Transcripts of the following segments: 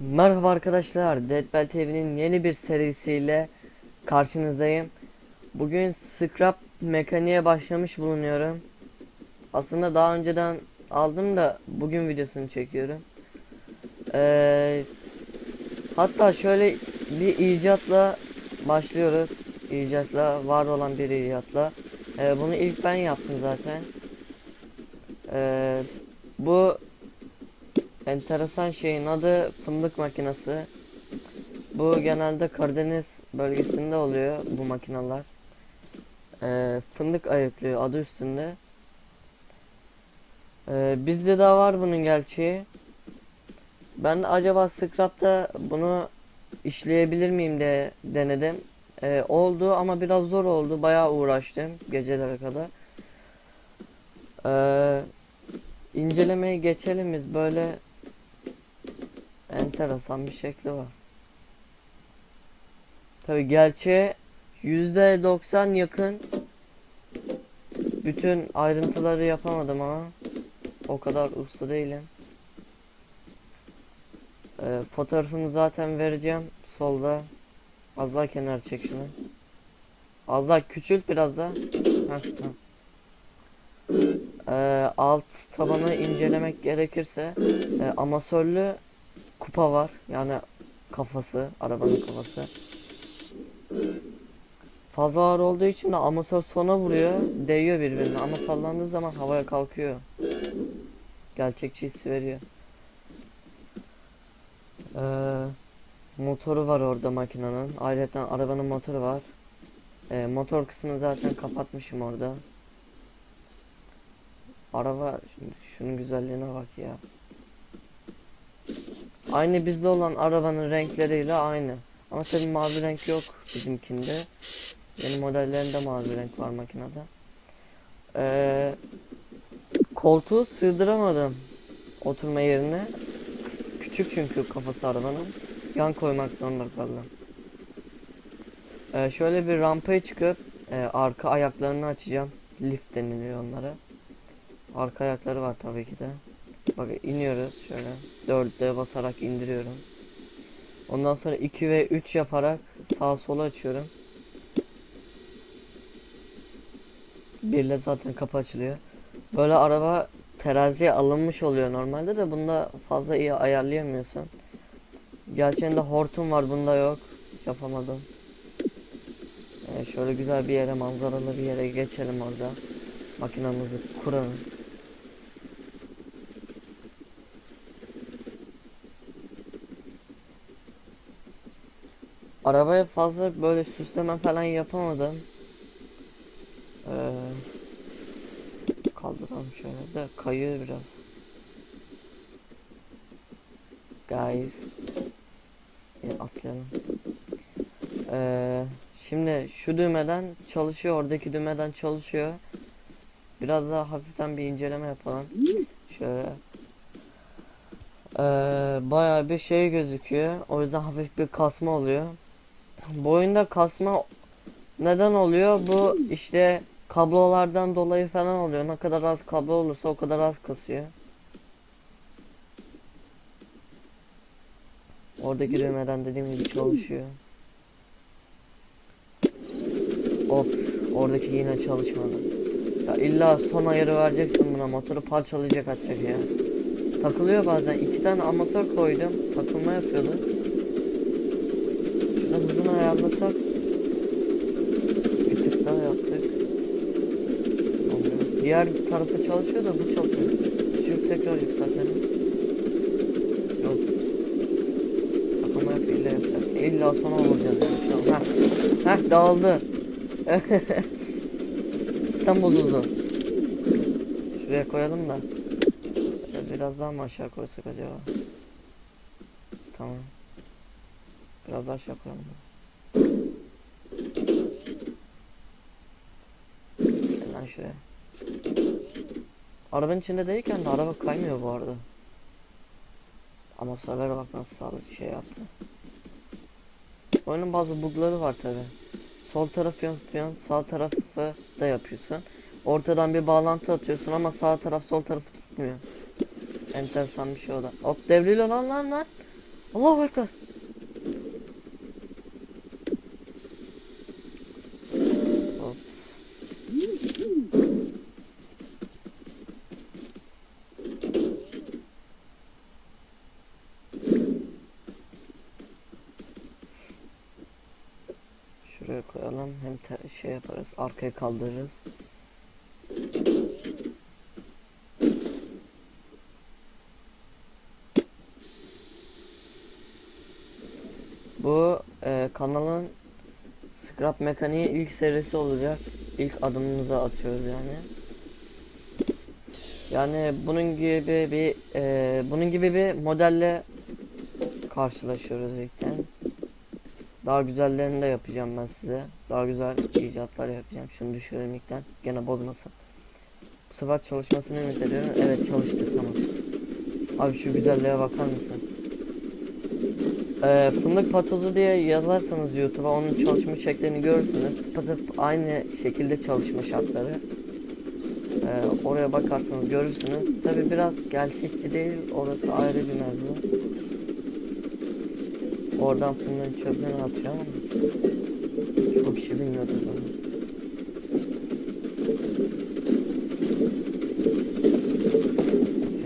Merhaba arkadaşlar, Dead Bell TV'nin yeni bir serisiyle karşınızdayım. Bugün scrap mekaniğe başlamış bulunuyorum. Aslında daha önceden aldım da bugün videosunu çekiyorum. Ee, hatta şöyle bir icatla başlıyoruz. İcatla, var olan bir icatla. Ee, bunu ilk ben yaptım zaten. Ee, bu enteresan şeyin adı fındık makinesi. Bu genelde Karadeniz bölgesinde oluyor bu makineler. Ee, fındık ayıklıyor adı üstünde. Ee, bizde de var bunun gerçeği. Ben acaba scrap'ta bunu işleyebilir miyim de denedim. Ee, oldu ama biraz zor oldu. Bayağı uğraştım gecelere kadar. Ee, incelemeye geçelim böyle enteresan bir şekli var. Tabi gerçeğe %90 yakın bütün ayrıntıları yapamadım ama o kadar usta değilim. Ee, fotoğrafını zaten vereceğim solda. Az daha kenar çek şunu. Az daha küçült biraz da. Ee, alt tabanı incelemek gerekirse e, amasörlü kupa var. Yani kafası, arabanın kafası. Fazla ağır olduğu için de amasör sona vuruyor, değiyor birbirine ama sallandığı zaman havaya kalkıyor. Gerçekçi hissi veriyor. Ee, motoru var orada makinenin. Ayrıca arabanın motoru var. Ee, motor kısmını zaten kapatmışım orada. Araba şunun güzelliğine bak ya. Aynı bizde olan arabanın renkleriyle aynı. Ama tabii mavi renk yok bizimkinde. Yeni modellerinde mavi renk var makinede. Ee, koltuğu sığdıramadım oturma yerine. Küçük çünkü kafası arabanın. Yan koymak zorunda kaldım. Ee, şöyle bir rampaya çıkıp e, arka ayaklarını açacağım. Lift deniliyor onlara. Arka ayakları var tabii ki de. Bak iniyoruz şöyle. 4'e basarak indiriyorum. Ondan sonra 2 ve 3 yaparak sağ sola açıyorum. Birle zaten kapı açılıyor. Böyle araba teraziye alınmış oluyor normalde de bunda fazla iyi ayarlayamıyorsun. Gerçeğinde hortum var bunda yok. Yapamadım. Ee, şöyle güzel bir yere manzaralı bir yere geçelim orada. Makinamızı kuralım. Arabaya fazla böyle süsleme falan yapamadım. Ee, kaldıralım şöyle de kayıyor biraz. Guys. E, atlayalım. Ee, şimdi şu düğmeden çalışıyor. Oradaki düğmeden çalışıyor. Biraz daha hafiften bir inceleme yapalım. Şöyle. Ee, bayağı bir şey gözüküyor. O yüzden hafif bir kasma oluyor. Bu kasma neden oluyor? Bu işte kablolardan dolayı falan oluyor. Ne kadar az kablo olursa o kadar az kasıyor. Oradaki düğmeden dediğim gibi çalışıyor. Of, oradaki yine çalışmadı. Ya illa son ayarı vereceksin buna. Motoru parçalayacak atacak ya. Takılıyor bazen. İki tane amatör koydum. Takılma yapıyordu. Hızını ayarlasak. Bir tık daha yaptık. Diğer tarafı çalışıyor da bu çalışmıyor. Düşürüp tekrar yükseltelim. Yok. Takılma yap illa yapacak. İlla sona vuracağız yani şu an. Heh. Heh dağıldı. Sistem bozuldu. Şuraya koyalım da. Biraz daha mı aşağı koysak acaba? Tamam. Biraz daha aşağı koyalım. Gel lan şuraya. Arabanın içinde değilken de araba kaymıyor bu arada. Ama sever bak nasıl sağlık şey yaptı. Oyunun bazı bugları var tabi. Sol tarafı yapıyorsun, sağ tarafı da yapıyorsun. Ortadan bir bağlantı atıyorsun ama sağ taraf sol tarafı tutmuyor. Enteresan bir şey o da. Hop devriliyor lan lan lan. Allahu Ekber. Hop. Şuraya koyalım hem şey yaparız arkaya kaldırırız. Bu e, kanalın scrap mekaniği ilk serisi olacak. İlk adımımızı atıyoruz yani. Yani bunun gibi bir e, bunun gibi bir modelle karşılaşıyoruz ilkten. Daha güzellerini de yapacağım ben size. Daha güzel icatlar yapacağım. Şunu düşürelim ilkten. Gene bozmasın. Bu sefer çalışmasını ümit ediyorum. Evet çalıştı tamam. Abi şu güzelliğe bakar mısın? Ee, fındık patozu diye yazarsanız YouTube'a onun çalışma şeklini görürsünüz. Tıpatıp aynı şekilde çalışma şartları. Ee, oraya bakarsanız görürsünüz. Tabi biraz gerçekçi değil. Orası ayrı bir mevzu. Oradan fındığın çöplerini atıyor ama çok bir şey bilmiyordur bunu.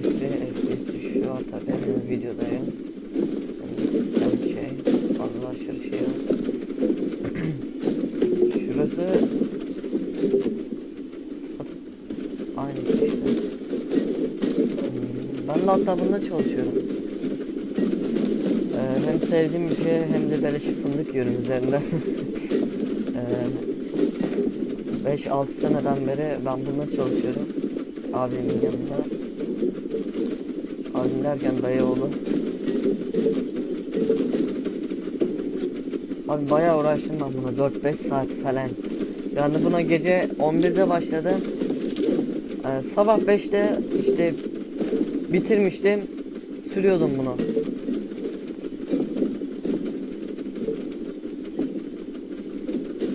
FPS, FPS düşüyor tabi videodayım. Sistem şey fazla aşırı şey yok. Şurası aynı işte. Hmm, Ben de hatta bunda çalışıyorum. Ee, hem sevdiğim bir şey hem de beleşi fındık yiyorum üzerinden. ee, 5-6 seneden beri ben bununla çalışıyorum. Abimin yanında. Abim derken dayı oğlu. Abi bayağı uğraştım ben buna 4-5 saat falan. Yani buna gece 11'de başladım. Ee, sabah 5'te işte bitirmiştim. Sürüyordum bunu.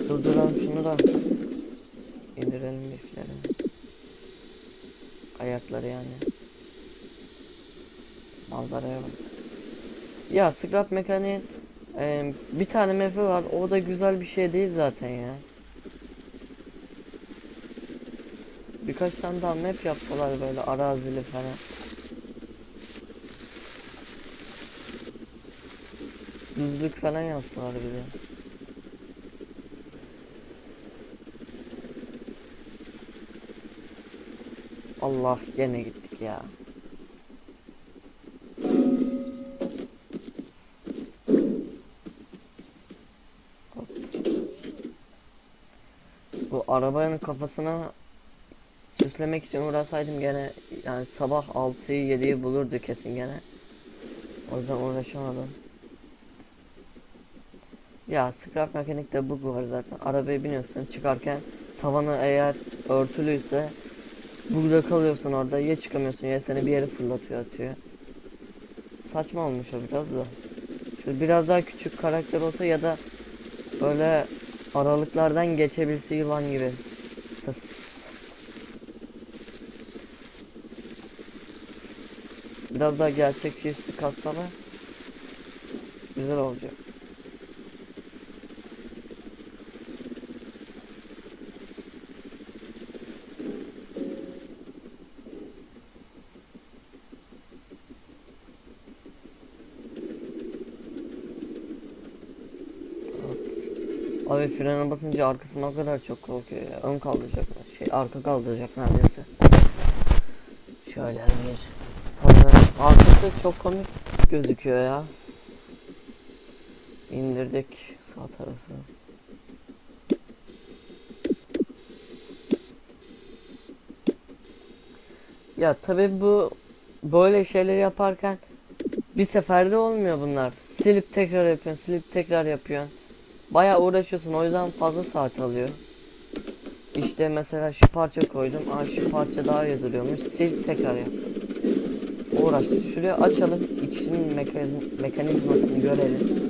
Durduralım şunu da. İndirelim lifleri. Ayakları yani. Manzaraya bak. Ya scrap mekaniğin e, bir tane map'i var. O da güzel bir şey değil zaten ya. Birkaç tane daha map yapsalar böyle arazili falan. Düzlük falan yapsalar bir de. Allah gene gittik ya. Bu arabanın kafasına süslemek için uğraşsaydım gene yani sabah 6'yı 7'yi bulurdu kesin gene. O yüzden uğraşamadım. Ya scrap mekanikte bug var zaten. Arabaya biniyorsun çıkarken tavanı eğer örtülüyse burada kalıyorsun orada ya çıkamıyorsun ya seni bir yere fırlatıyor atıyor. Saçma olmuş o biraz da. Şöyle biraz daha küçük karakter olsa ya da böyle aralıklardan geçebilse yılan gibi. Tıs. Biraz daha gerçekçi hissi katsalar güzel olacak. Abi frene basınca arkasına o kadar çok korkuyor ya. Ön kaldıracak. Şey arka kaldıracak neredeyse. Şöyle bir. Tabii arkası çok komik gözüküyor ya. İndirdik sağ tarafı. Ya tabii bu böyle şeyleri yaparken bir seferde olmuyor bunlar. Silip tekrar yapıyorsun, silip tekrar yapıyorsun. Bayağı uğraşıyorsun o yüzden fazla saat alıyor. İşte mesela şu parça koydum. Aa şu parça daha iyi duruyormuş. Sil tekrar yap. Uğraştık. Şuraya açalım. İçinin mekanizm mekanizmasını görelim.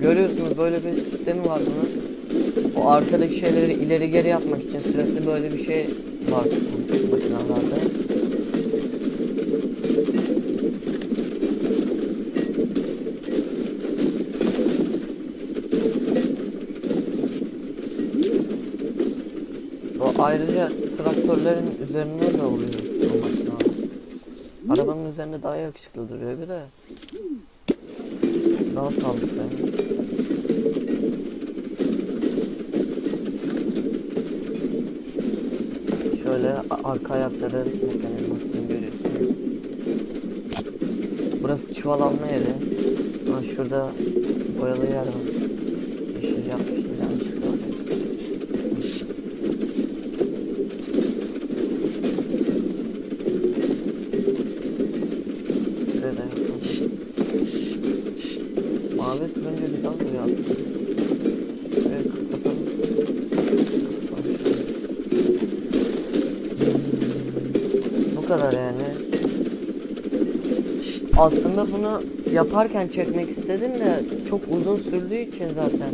Görüyorsunuz böyle bir sistemi var bunun. O arkadaki şeyleri ileri geri yapmak için sürekli böyle bir şey farklı makinelerde. O ayrıca traktörlerin üzerinde de oluyor. Arabanın üzerinde daha yakışıklı duruyor bir de. Daha sağlıklı. Şöyle arka ayakları mekanizmasını görüyorsunuz. Burası çuval alma yeri. Ama şurada boyalı yer var. Yeşil yapmışız yanlışlıkla. oraya. Şuraya da yapalım. Mavi turuncu güzel duruyor aslında. Şurayı kapatalım. Kapatalım şöyle. Bu kadar yani. Aslında bunu yaparken çekmek istedim de çok uzun sürdüğü için zaten.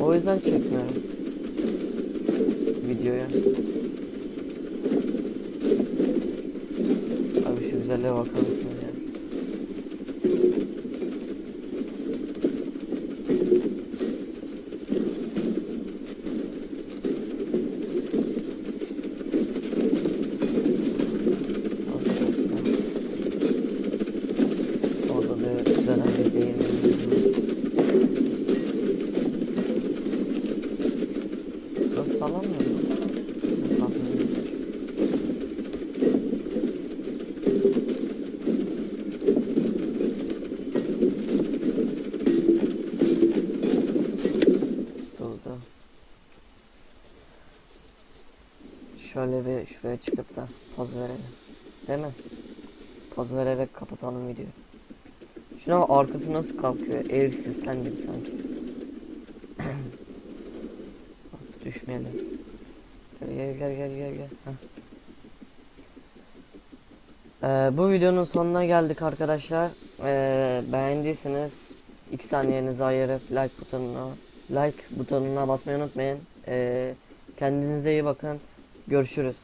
O yüzden çekmiyorum. Videoya. Abi şu güzelliğe bakar mısınız ya? Orada da dönen bir değirmenimiz var. Burası sallanmıyor mu? Bu sallanıyor. Durdu. Şöyle bir şuraya çıkıp da poz verelim. Değil mi? Poz vererek kapatalım videoyu. Şuna bak, arkası nasıl kalkıyor? Air sistem gibi sanki. Düşmeyelim. Gel gel gel gel gel. Heh. Ee, bu videonun sonuna geldik arkadaşlar. Ee, beğendiyseniz 2 saniyenizi ayırıp like butonuna like butonuna basmayı unutmayın. Ee, kendinize iyi bakın. Görüşürüz.